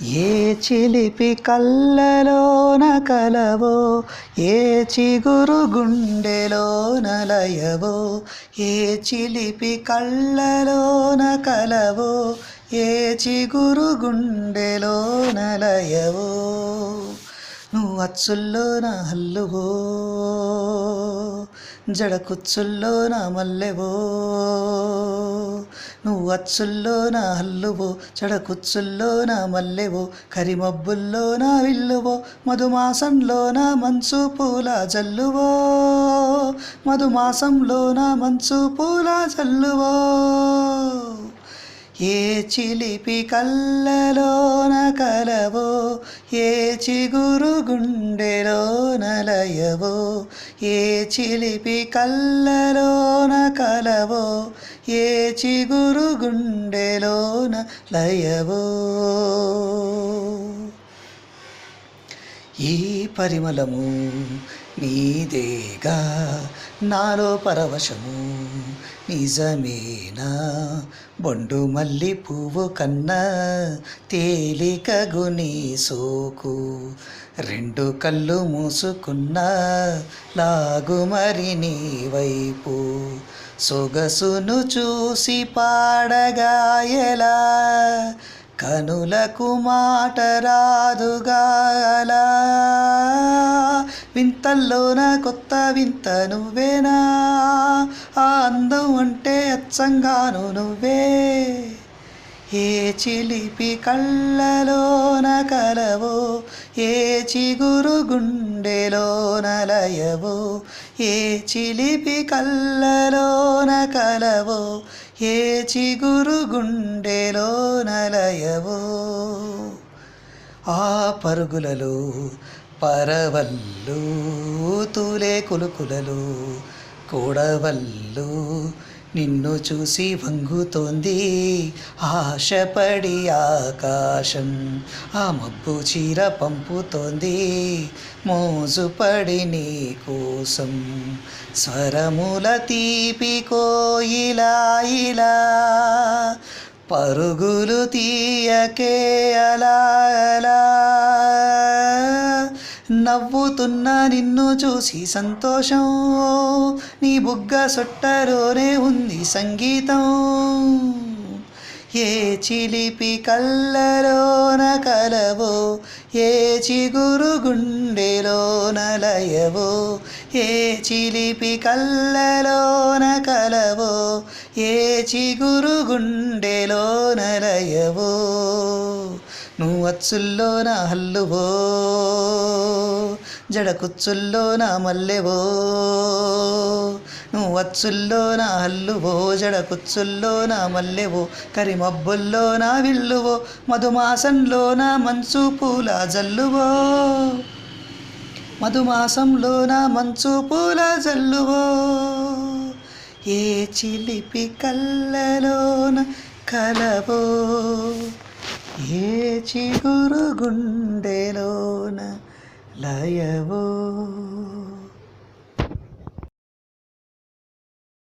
ఏ చిలిపి కళ్ళలోన కలవో ఏ చిగురు గుండెలోన లయవో ఏ చిలిపి కళ్ళలోన కలవో ఏ చిగురు గుండెలోన లయవో నువ్వు అచ్చుల్లో నా హల్లువో జడ కుచ్చుల్లో నా మల్లెవో నువ్వు అచ్చుల్లో నా హల్లువో చెడకుచ్చుల్లో నా మల్లెవో? కరిమబ్బుల్లో నా విల్లువో? మధుమాసంలో నా మంచు పూల జల్లువో? మధుమాసంలో నా మంచు పూల జల్లువో? ఏ చిలిపి కళ్ళలోన కలవో? ఏ చిగురు గుండెలోన లయవో? ఏ చిలిపి కళ్ళలోన కలవో? ఏ చిగురు గుండెలోన లయవో? ఈ పరిమళము నీదేగా నాలో పరవశము నిజమేనా? బొండు మల్లి పువ్వు కన్నా తేలిక గుని సోకు రెండు కళ్ళు మూసుకున్నా లాగు మరి నీ వైపు. సొగసును చూసి పాడగాయలా కనులకు మాట రాదుగాలా. వింతల్లోన కొత్త వింత నువ్వేనా? ఆ అందం అంటే అచ్చంగాను నువ్వే. ఏ చిలిపి కళ్ళలోన కలవో ఏ చిగురు గుండెలోన లయవో. ఏ చిలిపి కళ్ళలోన కలవో ఏ చిగురు గుండెలోన లయవో ఆ పరుగులలో పరవల్లు తూలే కులుకులలో కూడవల్లు నిన్ను చూసి వంగుతోంది ఆశపడి ఆకాశం. ఆ మబ్బు చీర పంపుతోంది మోజుపడి నీ కోసం. స్వరముల తీపి కోయిలా ఇలా పరుగులు తీయకే అలా అలా నవ్వుతున్న నిన్ను చూసి సంతోషం. నీ బుగ్గ సొట్టలోనే ఉంది సంగీతం. ఏ చిలిపి కళ్ళలోన కలవో ఏ చిగురు గుండెలోన లయవో ఏ చిలిపి కళ్ళలోన కలవో ఏ చిగురు గుండెలోన లయవో. నువ్వు అచ్చుల్లో నా హల్లువో జడకుచ్చుల్లో నా మల్లెవో. నువ్వు అచ్చుల్లో నా హల్లువో జడకుచ్చుల్లో నా మల్లెవో. కరిమబ్బుల్లో నా విల్లువో మధుమాసంలో నా మంచు పూల జల్లువో. మధుమాసంలో నా మంచు పూల జల్లువో. ఏ చిలిపి కళ్ళలోన కలవో. ఏ చిగురు గుండెలోన లయవో?